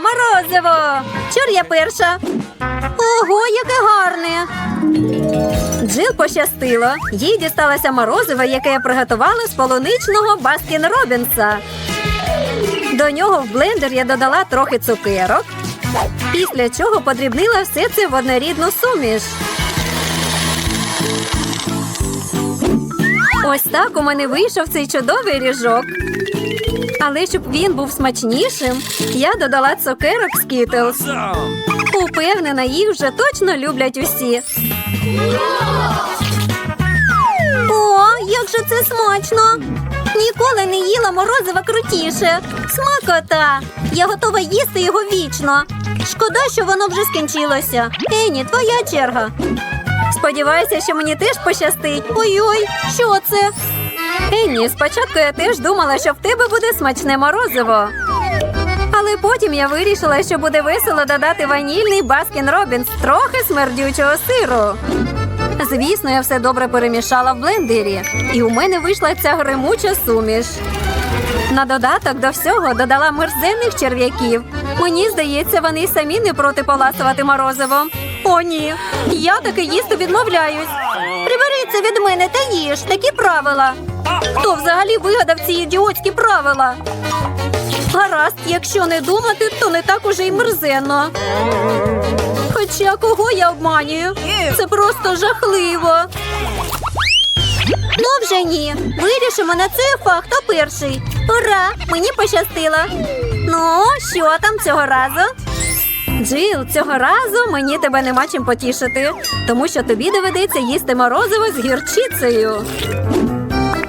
морозиво! Чур я перша. Ого, яке гарне! Джил пощастило. Їй дісталося морозиво, яке я приготувала з полуничного Баскін Робінса. До нього в блендер я додала трохи цукерок, після чого подрібнила все це в однорідну суміш. Ось так у мене вийшов цей чудовий ріжок. Але щоб він був смачнішим, я додала цукерок Skittles. Упевнена, їх вже точно люблять усі. О, як же це смачно! Ніколи не їла морозива крутіше. Смакота! Я готова їсти його вічно. Шкода, що воно вже скінчилося. Ені, твоя черга. Сподіваюся, що мені теж пощастить. Ой-ой, що це? Енні, спочатку я теж думала, що в тебе буде смачне морозиво. Але потім я вирішила, що буде весело додати ванільний Баскін Робінс трохи смердючого сиру. Звісно, я все добре перемішала в блендері, і у мене вийшла ця гримуча суміш. На додаток до всього додала мерзенних черв'яків. Мені здається, вони самі не проти поласувати морозивом. О, ні, я таки їсти відмовляюсь. Приберіться від мене та їж такі правила. Хто взагалі вигадав ці ідіотські правила? Гаразд, якщо не думати, то не так уже й мерзенно. Хоча кого я обманюю? Це просто жахливо. Ну вже ні. Вирішимо на цей фах, хто перший. Ура! Мені пощастило. Ну, що там цього разу? Джил, цього разу мені тебе нема чим потішити, тому що тобі доведеться їсти морозиво з гірчицею.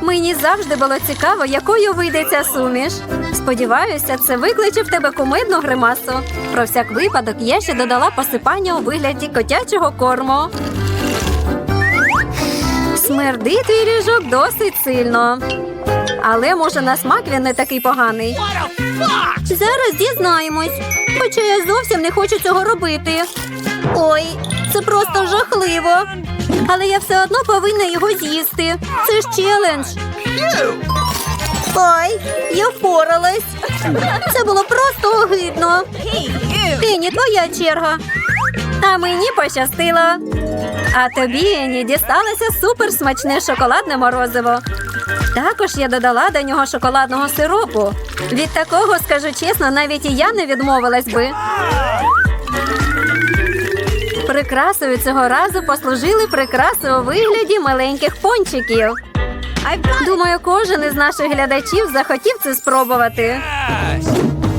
Мені завжди було цікаво, якою вийде ця суміш. Сподіваюся, це викличе в тебе кумидну гримасу. Про всяк випадок я ще додала посипання у вигляді котячого корму. Смердить твій ріжок досить сильно. Але може на смак він не такий поганий. Зараз дізнаємось. Хоча я зовсім не хочу цього робити. Ой, це просто жахливо. Але я все одно повинна його з'їсти. Це ж челендж. Ой, я впоралась. Це було просто огидно. Ені, твоя черга. А мені пощастило. А тобі, Ені, дісталося суперсмачне шоколадне морозиво. Також я додала до нього шоколадного сиропу. Від такого, скажу чесно, навіть і я не відмовилась би. Прикрасою цього разу послужили прикраси у вигляді маленьких пончиків. Думаю, кожен із наших глядачів захотів це спробувати.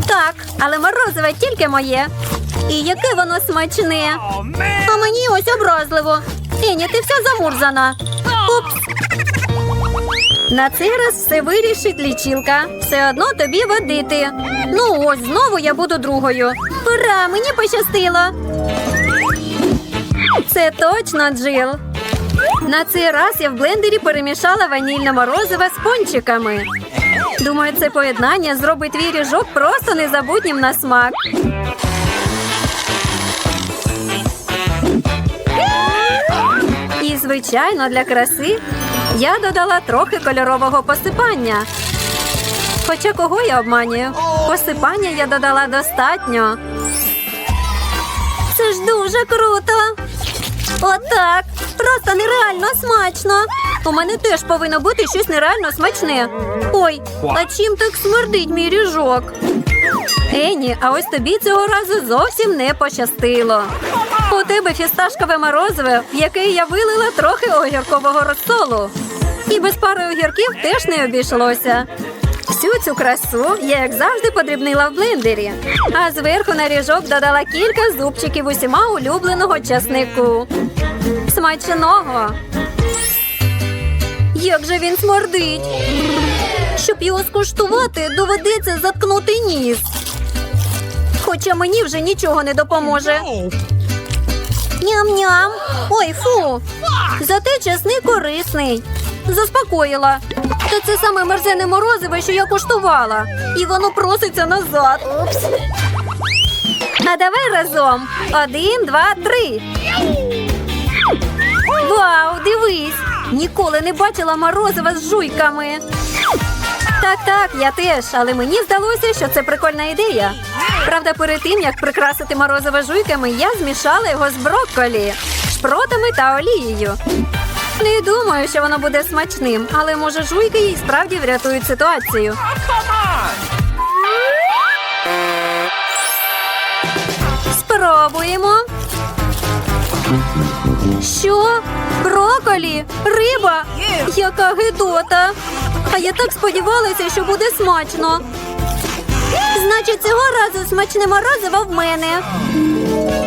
Так, але морозиве тільки моє. І яке воно смачне. А мені ось образливо. Ені, ти вся замурзана. Упс. На цей раз все вирішить лічилка. Все одно тобі водити. Ну ось знову я буду другою. Ура, мені пощастило. Це точно Джил. На цей раз я в блендері перемішала ванільне морозиво з пончиками. Думаю, це поєднання зробить твій ріжок просто незабутнім на смак. І, звичайно, для краси я додала трохи кольорового посипання. Хоча кого я обманюю? Посипання я додала достатньо. Це ж дуже круто. Отак. Просто нереально смачно. У мене теж повинно бути щось нереально смачне. Ой, а чим так смердить мій ріжок? Ені, а ось тобі цього разу зовсім не пощастило. У тебе фісташкове морозиве, в яке я вилила трохи огіркового розсолу. І без пари огірків теж не обійшлося. Всю цю красу я, як завжди, подрібнила в блендері, а зверху на ріжок додала кілька зубчиків усіма улюбленого часнику. Смачного! Як же він смердить! Щоб його скуштувати, доведеться заткнути ніс. Хоча мені вже нічого не допоможе. Ням-ням. Ой, фу. Зате часник корисний. Заспокоїла. Та це саме мерзене морозиве, що я куштувала. І воно проситься назад. А давай разом. Один, два, три. Вау, дивись! Ніколи не бачила морозива з жуйками. Так, так, я теж, але мені здалося, що це прикольна ідея. Правда, перед тим як прикрасити морозиво жуйками, я змішала його з брокколі, шпротами та олією. Не думаю, що воно буде смачним, але може жуйки і справді врятують ситуацію. Спробуємо. Що? Броколі? Риба? Яка гидота. А я так сподівалася, що буде смачно. Значить, цього разу смачне морозиво в мене.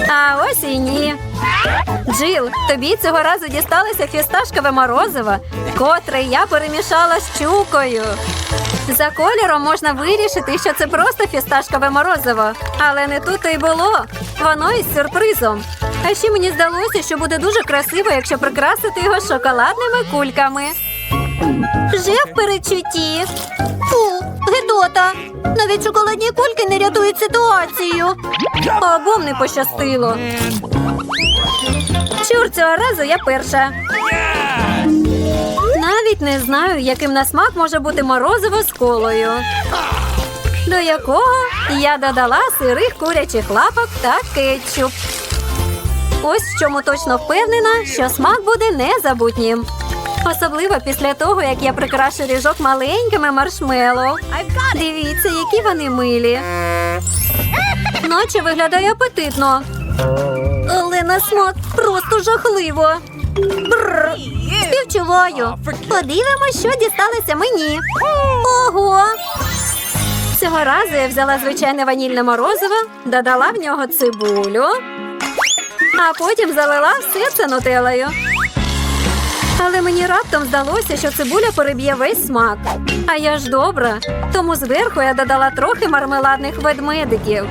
А ось і ні. Джил, тобі цього разу дісталося фісташкове морозиво, котре я перемішала з чукою. За кольором можна вирішити, що це просто фісташкове морозиво. Але не тут і було. Воно із сюрпризом. А ще мені здалося, що буде дуже красиво, якщо прикрасити його шоколадними кульками. Вже в передчутті. Фу, гидота. Навіть шоколадні кульки не рятують ситуацію. Обом не пощастило. Чур, цього разу я перша. Навіть не знаю, яким на смак може бути морозиво з колою. До якого я додала сирих курячих лапок та кетчуп. Ось в чому точно впевнена, що смак буде незабутнім. Особливо після того, як я прикрашу ріжок маленькими маршмеллоу. Дивіться, які вони милі. Наче виглядає апетитно. На смак просто жахливо. Бррр. Співчуваю. Подивимось, що дісталося мені. Ого! Цього разу я взяла звичайне ванільне морозиво, додала в нього цибулю, а потім залила все це нутеллою. Але мені раптом здалося, що цибуля переб'є весь смак. А я ж добра, тому зверху я додала трохи мармеладних ведмедиків.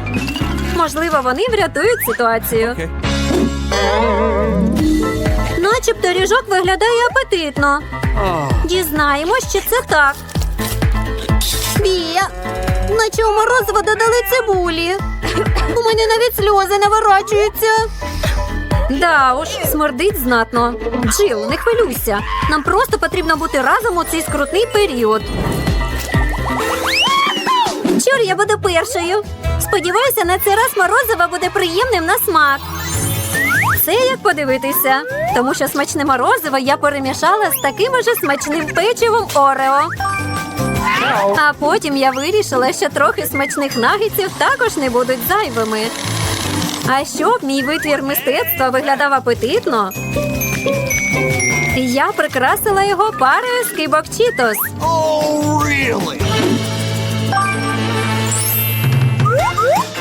Можливо, вони врятують ситуацію. Начебто ріжок виглядає апетитно. Дізнаємось, чи це так. Бія, наче у морозиво додали цибулі. У мене навіть сльози наворачуються. Да уж, смердить знатно. Джил, не хвилюйся. Нам просто потрібно бути разом у цей скрутний період. Чур, я буду першою. Сподіваюся, на цей раз морозиво буде приємним на смак. Це як подивитися, тому що смачне морозиво я перемішала з таким же смачним печивом Орео. А потім я вирішила, що трохи смачних нагідців також не будуть зайвими. А щоб мій витвір мистецтва виглядав апетитно, я прикрасила його парою скибок Чітос. Oh, really?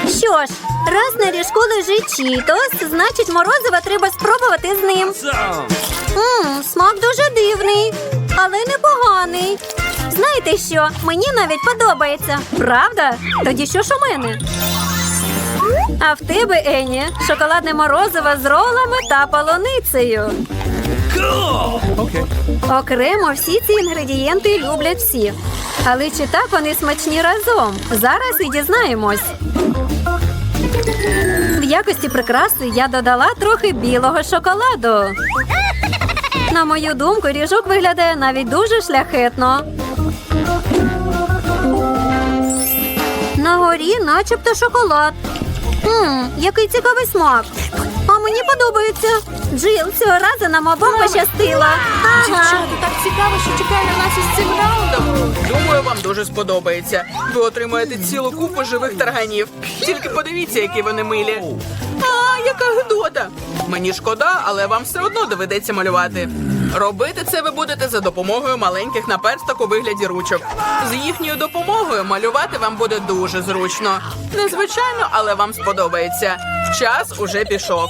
Що ж, раз на ріжку лежить Чітос, значить морозиво треба спробувати з ним. Мм, смак дуже дивний, але непоганий. Знаєте що? Мені навіть подобається. Правда? Тоді що ж у мене? А в тебе, Ені, шоколадне морозиво з ролами та полуницею. Окремо всі ці інгредієнти люблять всі. Але чи так вони смачні разом? Зараз і дізнаємось. В якості прикраси я додала трохи білого шоколаду. На мою думку, ріжок виглядає навіть дуже шляхетно. На горі начебто шоколад. Мм, який цікавий смак. Мені подобається. Джил, цього разу нам обом пощастило. Ага. Дівчата, так цікаво, що чекає на нас із цим раундом. Думаю, вам дуже сподобається. Ви отримаєте цілу купу живих тарганів. Тільки подивіться, які вони милі. А, яка гидота! Мені шкода, але вам все одно доведеться малювати. Робити це ви будете за допомогою маленьких наперсток у вигляді ручок. З їхньою допомогою малювати вам буде дуже зручно. Незвичайно, але вам сподобається. Час уже пішов.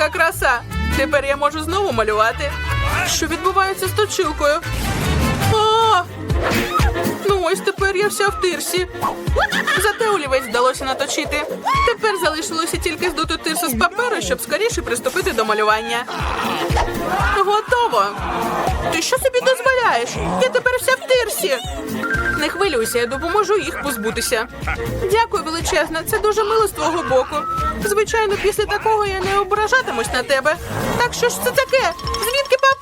Яка краса! Тепер я можу знову малювати. Що відбувається з точилкою? А! Ну тепер я вся в тирсі. Зате олівець вдалося наточити. Тепер залишилося тільки здути тирсу з паперу, щоб скоріше приступити до малювання. Готово. Ти що собі дозволяєш? Я тепер вся в тирсі. Не хвилюйся, я допоможу їх позбутися. Дякую величезне, це дуже мило з твого боку. Звичайно, після такого я не ображатимусь на тебе. Так що ж це таке? Звідки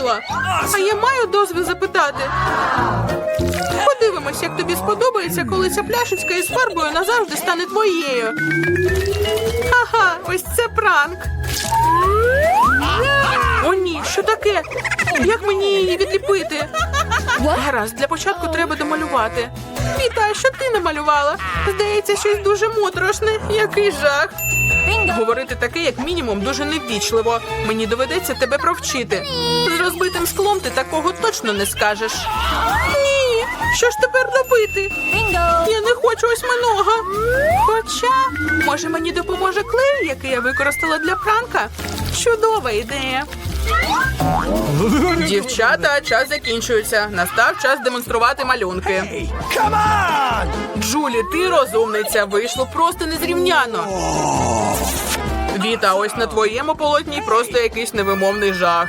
Зрозуміла. А я маю дозвіл запитати. Подивимось, як тобі сподобається, коли ця пляшечка із фарбою назавжди стане твоєю. Ха-ха, ось це пранк. О, ні, що таке? Як мені її відліпити? Гаразд, для початку треба домалювати. Віта, що ти намалювала? Здається, щось дуже моторошне. Який жах. Говорити таке, як мінімум, дуже неввічливо. Мені доведеться тебе провчити. З розбитим склом ти такого точно не скажеш. Що ж тепер робити? Я не хочу осьминога. Хоча, може, мені допоможе клей, який я використала для пранка? Чудова ідея. Дівчата, час закінчується. Настав час демонструвати малюнки. Hey, come on! Джулі, ти розумниця, вийшло просто незрівняно. Віта, ось на твоєму полотні просто якийсь невимовний жах.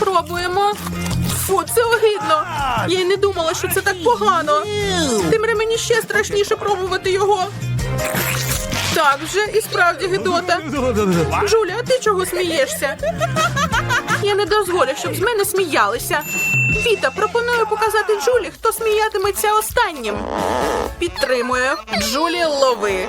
Спробуємо. Фу, це огидно. Я й не думала, що це так погано. Тим мені ще страшніше пробувати його. Так вже і справді гидота. Жуля, а ти чого смієшся? Я не дозволю, щоб з мене сміялися. Віта, пропоную показати Джулі, хто сміятиметься останнім. Підтримую. Джулі, лови.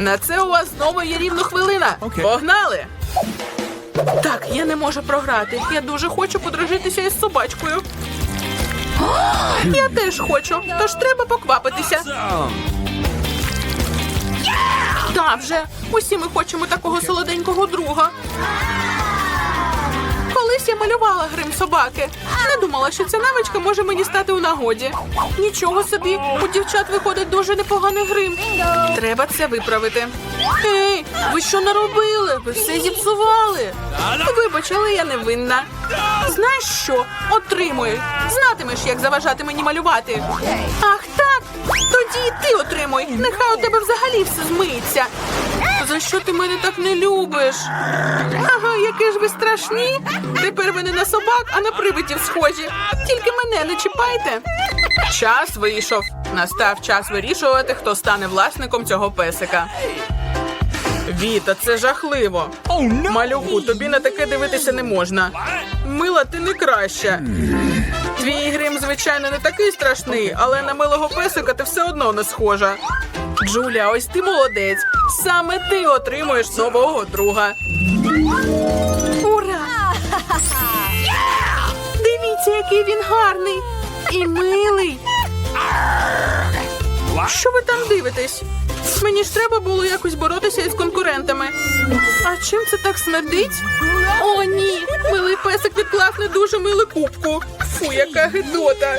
На це у вас знову є рівно хвилина. Okay. Погнали! Так, я не можу програти. Я дуже хочу подружитися із собачкою. Я теж хочу, тож треба поквапитися. Та вже усі ми хочемо такого солоденького друга. Колись я малювала грим собаки. Не думала, що ця навичка може мені стати у нагоді. Нічого собі, у дівчат виходить дуже непоганий грим. Треба це виправити. Ей, ви що наробили? Ви все зіпсували. Вибач, але я не винна. Знаєш що? Отримуй. Знатимеш, як заважати мені малювати. Ах так. Тоді і ти отримуй. Нехай у тебе взагалі все змиється. За що ти мене так не любиш? Ага, які ж ви страшні. Тепер ви не на собак, а на привидів схожі. Тільки мене не чіпайте. Час вийшов. Настав час вирішувати, хто стане власником цього песика. Віта, це жахливо. Oh no! Малюку, тобі на таке дивитися не можна. Мила, ти не краща. Твій грим, звичайно, не такий страшний, але на милого песика ти все одно не схожа. Джуля, ось ти молодець. Саме ти отримуєш нового друга. Ура! Дивіться, який він гарний і милий. Що ви там дивитесь? Мені ж треба було якось боротися із конкурентами. А чим це так смердить? О, ні! Милий песик відклав не дуже милу кубку. Фу, яка гидота.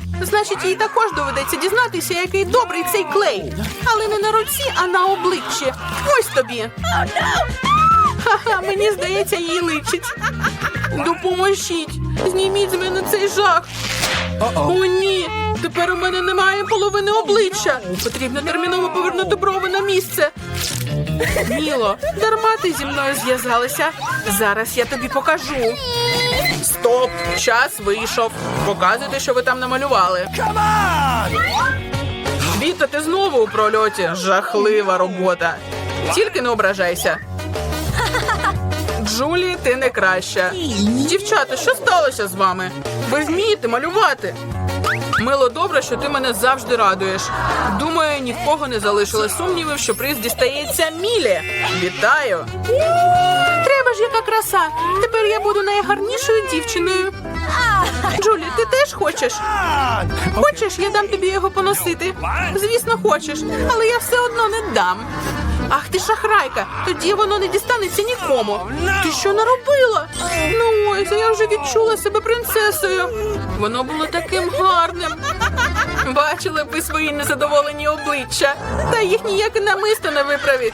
Значить, їй також доведеться дізнатися, який добрий цей клей. Але не на руці, а на обличчі. Ось тобі. Ха-ха, мені здається, їй личить. Допоможіть. Зніміть з мене цей жах. О, ні. Тепер у мене немає половини обличчя. Потрібно терміново повернути брови на місце. Міло, дарма ти зі мною зв'язалася. Зараз я тобі покажу. Стоп! Час вийшов. Показуйте, що ви там намалювали. Віта, ти знову у прольоті. Жахлива робота. Тільки не ображайся. Джулі, ти не краща. Дівчата, що сталося з вами? Ви вмієте малювати? Мило добре, що ти мене завжди радуєш. Думаю, ні в кого не залишили сумнівів, що приз дістається Мілі. Вітаю! Ж яка краса! Тепер я буду найгарнішою дівчиною. Джулі, ти теж хочеш? Хочеш, я дам тобі його поносити? Звісно, хочеш, але я все одно не дам. Ах ти шахрайка, тоді воно не дістанеться нікому. Ти що наробила? Ну ось, я вже відчула себе принцесою. Воно було таким гарним. Бачили б ви свої незадоволені обличчя, та їх ніяке намисто не виправить.